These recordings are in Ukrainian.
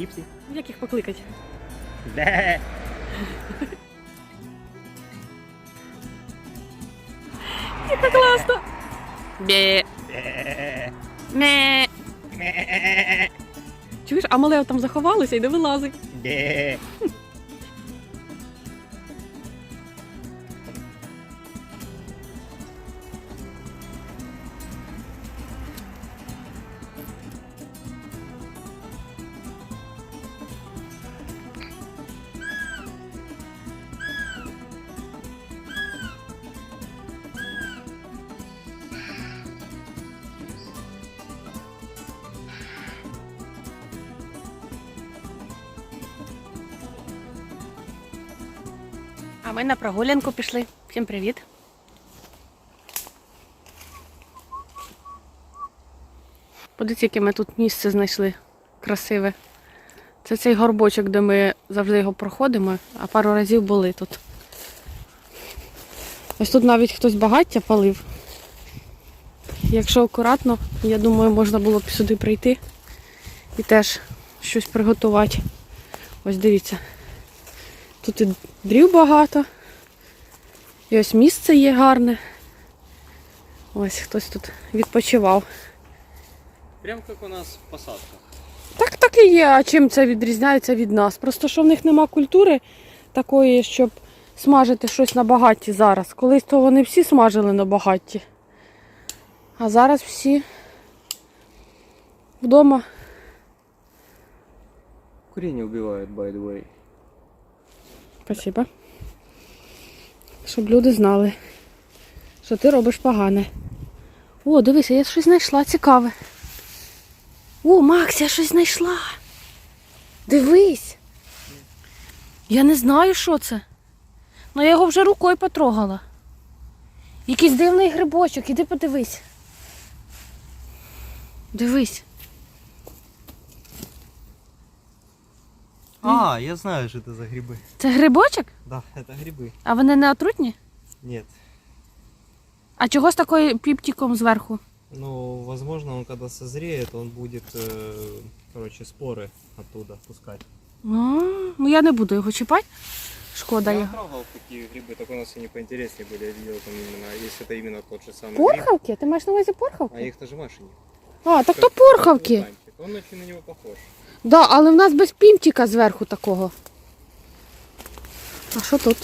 Чіпсі. Як їх покликати? Де? Яка класно! Бе. Ме. Чуєш, а мале там заховалося і не вилазить. Де? А ми на прогулянку пішли. Всім привіт. Подивіться, яке ми тут місце знайшли красиве. Це цей горбочок, де ми завжди його проходимо, а пару разів були тут. Ось тут навіть хтось багаття палив. Якщо акуратно, я думаю, можна було б сюди прийти і теж щось приготувати. Ось дивіться. Тут і дрів багато. І ось місце є гарне. Ось хтось тут відпочивав. Прям как у нас в посадках. Так, так і є. А чим це відрізняється від нас? Просто що в них нема культури такої, щоб смажити щось на багатті зараз. Колись то вони всі смажили на багатті. А зараз всі вдома. Курение убивает, by the way. Спасибо. Щоб люди знали, що ти робиш погане. О, дивися, я щось знайшла цікаве. О, Макс, я щось знайшла. Дивись. Я не знаю, що це. Ну я його вже рукою потрогала. Якийсь дивний грибочок, іди подивись. Дивись. А, я знаю, что это за грибы. Це грибочок? Да, это грибы. А вони не отрутні? Нет. А чого з такою піптиком зверху? Ну, возможно, он когда созреет, он будет, э, короче, споры оттуда пускать. А, ну я не буду його чіпати. Шкода я його. трогал такие грибы, только у нас они поинтереснее были. Я видел там именно, если это именно тот же самый гриб. Порхавки? Ти маєш на увазі А порхавки? их тоже Машине. А, так то порхавки. Он очень на него похож. Да, але в нас без пімтіка зверху такого. А що тут?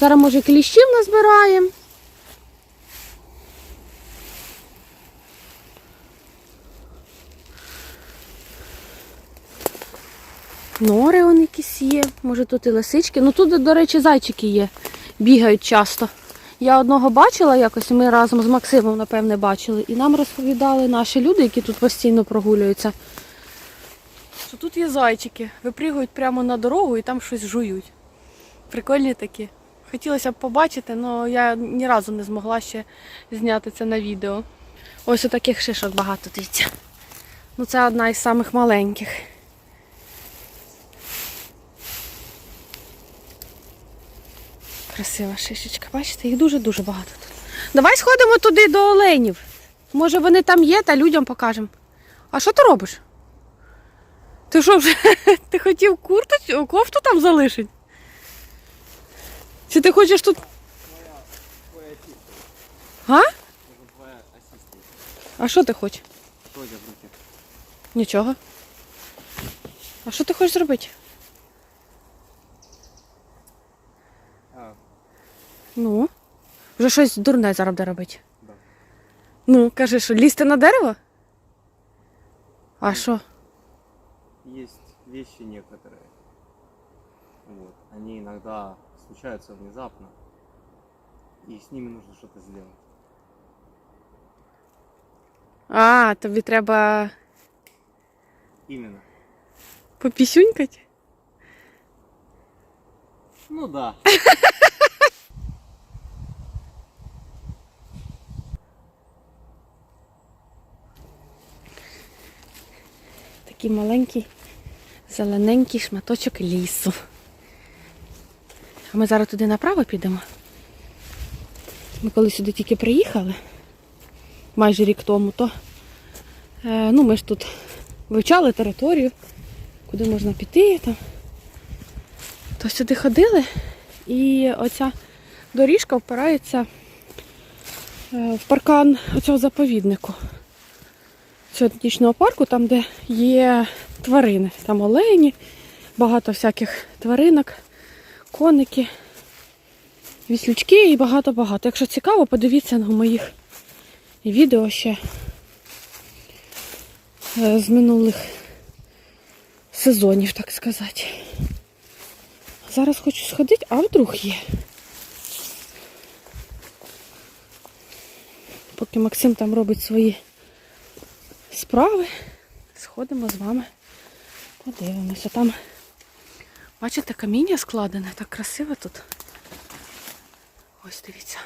Зараз, може, кліщів назбираємо. Нори вони якісь є. Може тут і лисички. Ну тут, до речі, зайчики є. Бігають часто. Я одного бачила якось, ми разом з Максимом, напевне, бачили. І нам розповідали наші люди, які тут постійно прогулюються, що тут є зайчики, випригують прямо на дорогу і там щось жують. Прикольні такі. Хотілося б побачити, але я ні разу не змогла ще зняти це на відео. Ось таких шишок багато дивіться. Ну це одна із самих маленьких. Красива шишечка, бачите, їх дуже-дуже багато тут. Давай сходимо туди до оленів. Може вони там є, та людям покажемо. А що ти робиш? Ти що вже ти хотів курточку, кофту там залишити? Чи ти хочеш тут. А? А що ти хочеш? Нічого. А що ти хочеш зробити? Ну. Вже щось дурне зараз буде робити. Да. Ну, кажи, що лізти на дерево? А що? Есть вещи некоторые. Вот. Они иногда случаются внезапно. И с ними нужно что-то сделать. А, тобі треба Именно. попісюнькати? Ну да. Такий маленький, зелененький шматочок лісу. А ми зараз туди направо підемо. Ми коли сюди тільки приїхали, майже рік тому, то е, ну, ми ж тут вивчали територію, куди можна піти там. То сюди ходили, і оця доріжка впирається е, в паркан оцього заповіднику. Цього етнічного парку, там, де є тварини. Там олені, багато всяких тваринок, коники, віслючки і багато-багато. Якщо цікаво, подивіться на моїх відео ще е, з минулих сезонів, так сказати. Зараз хочу сходити, а вдруг є. Поки Максим там робить свої справи, сходимо з вами, подивимося. Там, бачите, каміння складене, так красиво тут. Ось дивіться.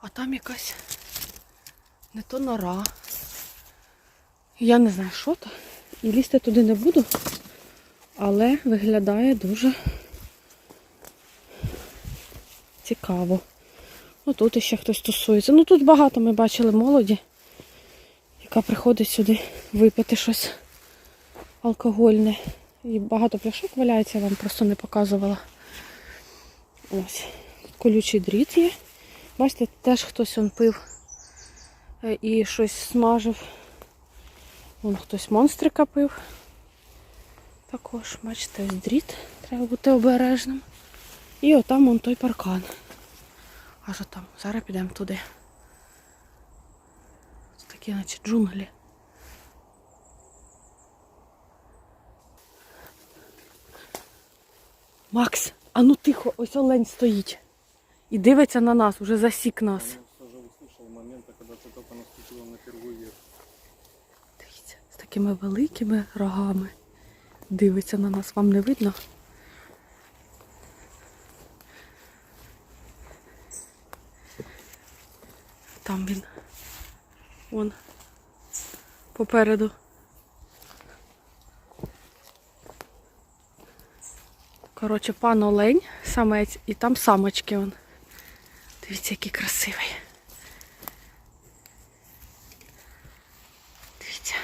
А там якась не то нора. Я не знаю, що то. І лізти туди не буду, але виглядає дуже цікаво. Ну тут ще хтось тусується. Ну тут багато ми бачили молоді, яка приходить сюди випити щось алкогольне. І багато пляшок валяється, я вам просто не показувала. Ось. Колючий дріт є. Бачите, теж хтось он пив е, і щось смажив. Вон хтось монстрика пив. Також, бачите, ось дріт. Треба бути обережним. І отам вон той паркан. Аж отам. Зараз підемо туди. Такі, наче джунглі. Макс, а ну тихо, ось олень стоїть. І дивиться на нас, уже засік нас. Я на. Дивіться, з такими великими рогами. Дивиться на нас, вам не видно? Там він. Вон. Попереду. Коротше, пан Олень, самець, і там самочки он. Дивіться, який красивий. Дивіться.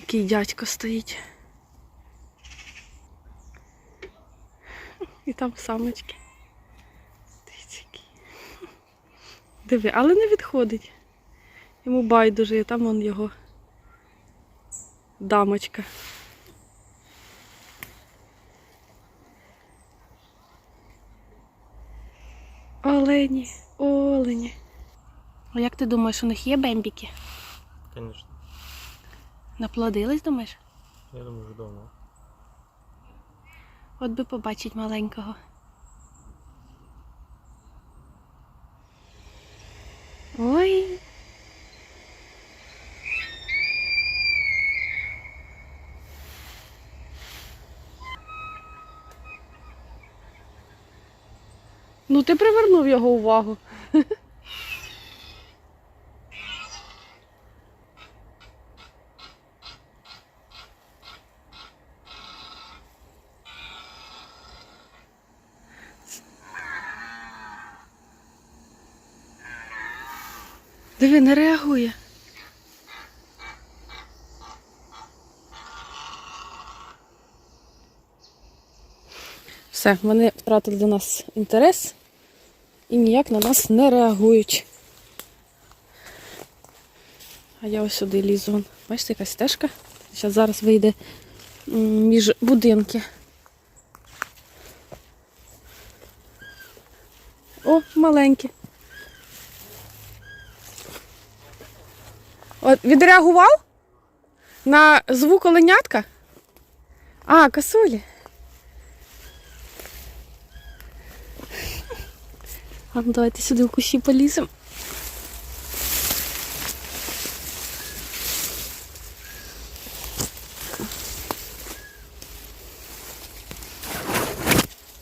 Який дядько стоїть. І там самочки. Дивіться, який. Диви, але не відходить. Йому байдуже, і там вон його дамочка. Олені, олені. А як ти думаєш, у них є бембіки? Конечно. Наплодились, думаєш? Я думаю, уже давно. От би побачить маленького. Ой. Ну, ти привернув його увагу. Диви, не реагує. Все, вони втратили до нас інтерес і ніяк на нас не реагують. А я ось сюди лізу. Бачите, якась стежка. Зараз зараз вийде між будинки. О, маленькі. От, відреагував на звук оленятка? А, косулі. Ну давайте сюди в кущі поліземо.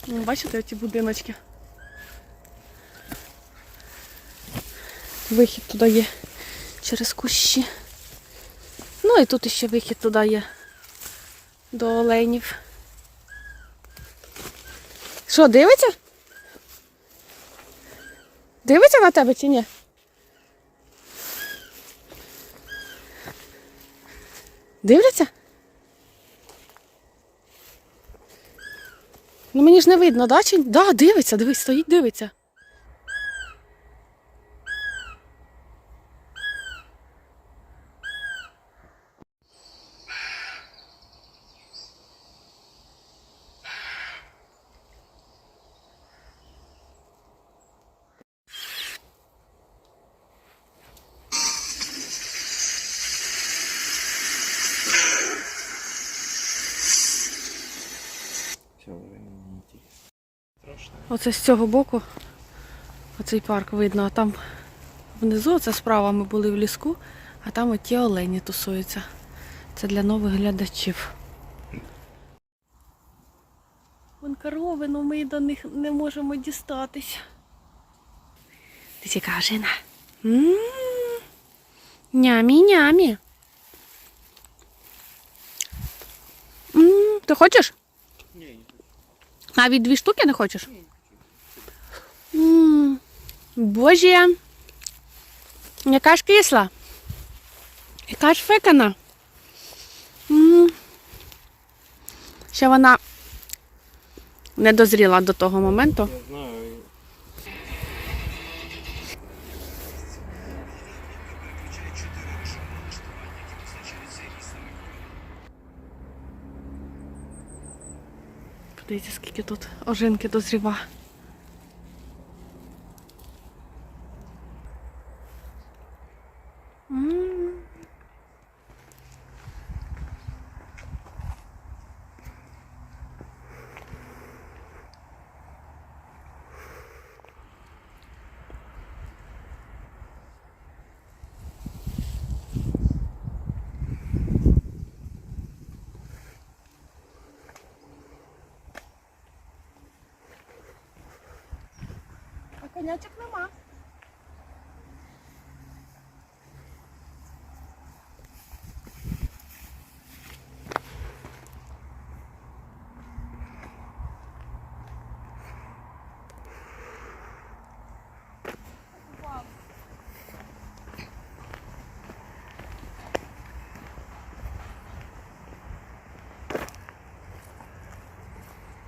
Ну, Бачите оці будиночки? Вихід туди є через кущі. Ну і тут ще вихід туди є до оленів. Що, дивиться? Дивиться на тебе чи ні? Дивляться? Ну мені ж не видно, да? Чи... Да, дивиться, дивись, стоїть, дивиться. Оце з цього боку, оцей парк видно, а там внизу, це справа ми були в ліску, а там оті олені тусуються. Це для нових глядачів. Вон корови, але ми до них не можемо дістатись. Ти яка жена? Нямі-нямі. Ти хочеш? Не, не Навіть дві штуки не хочеш? М, Боже. Яка ж кисла? Яка ж фекана? Ще вона не дозріла до того моменту. Подивіться, скільки тут ожинки дозріва. Конячок нема.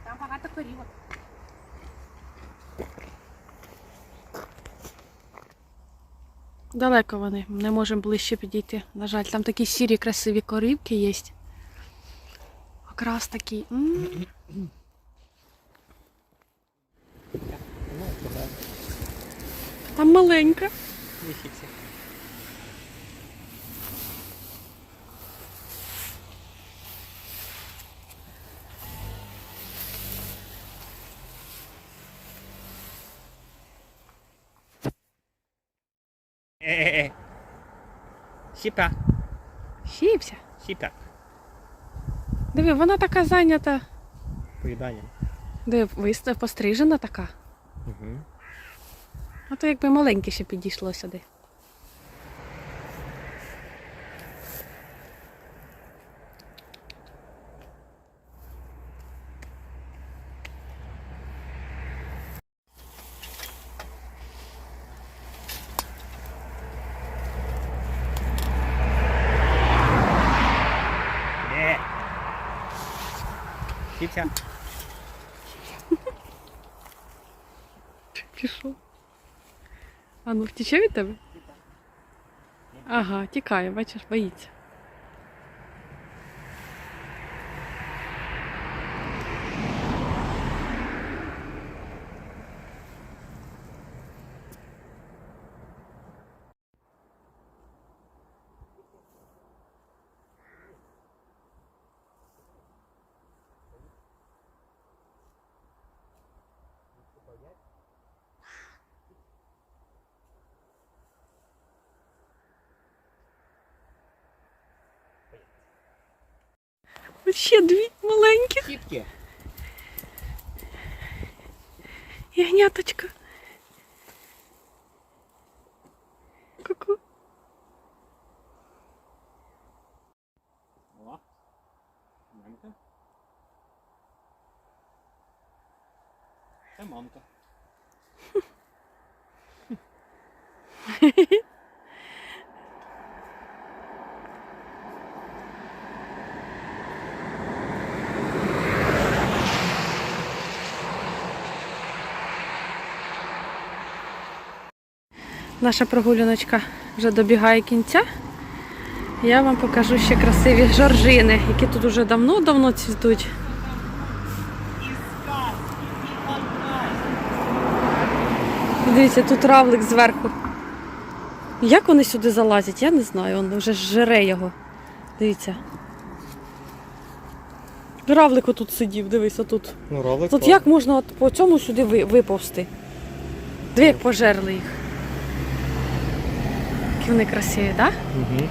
Там багато корівок. Далеко вони, не можемо ближче підійти. На жаль, там такі сірі красиві корівки є. Окрас такий. Там маленька. Лисицы. Сіпа, Сіпся. сіпа. Диви, вона така зайнята. Поїданням. Диви, вистав пострижена така. Угу. А то якби маленьке ще підійшло сюди. Е. Сіпся. Пішов. А ну втіче від тебе? Ага, тікає, бачиш, боїться. Ось Ще дві маленькі. Сіпки. Ягняточка. Ку-ку. О. Мамка. Це мамка. Наша прогуляночка вже добігає кінця. Я вам покажу ще красиві жоржини, які тут уже давно-давно цвітуть. Дивіться, тут равлик зверху. Як вони сюди залазять, я не знаю, він вже жре його. Дивіться. Равлик отут сидів, дивись, отут. Ну, ролик. Тут як можна от по цьому сюди виповзти? Диви, як пожерли їх. Які вони красиві, так? Угу.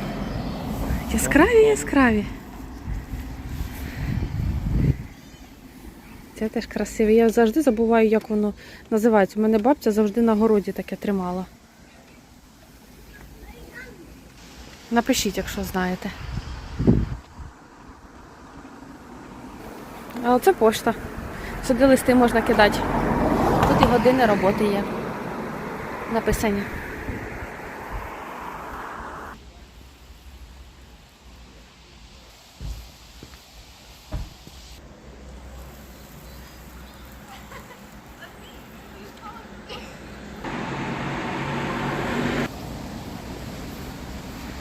Яскраві, яскраві. Це теж красиве. Я завжди забуваю, як воно називається. У мене бабця завжди на городі таке тримала. Напишіть, якщо знаєте. А оце пошта. Сюди листи можна кидати. Тут і години роботи є. Написані.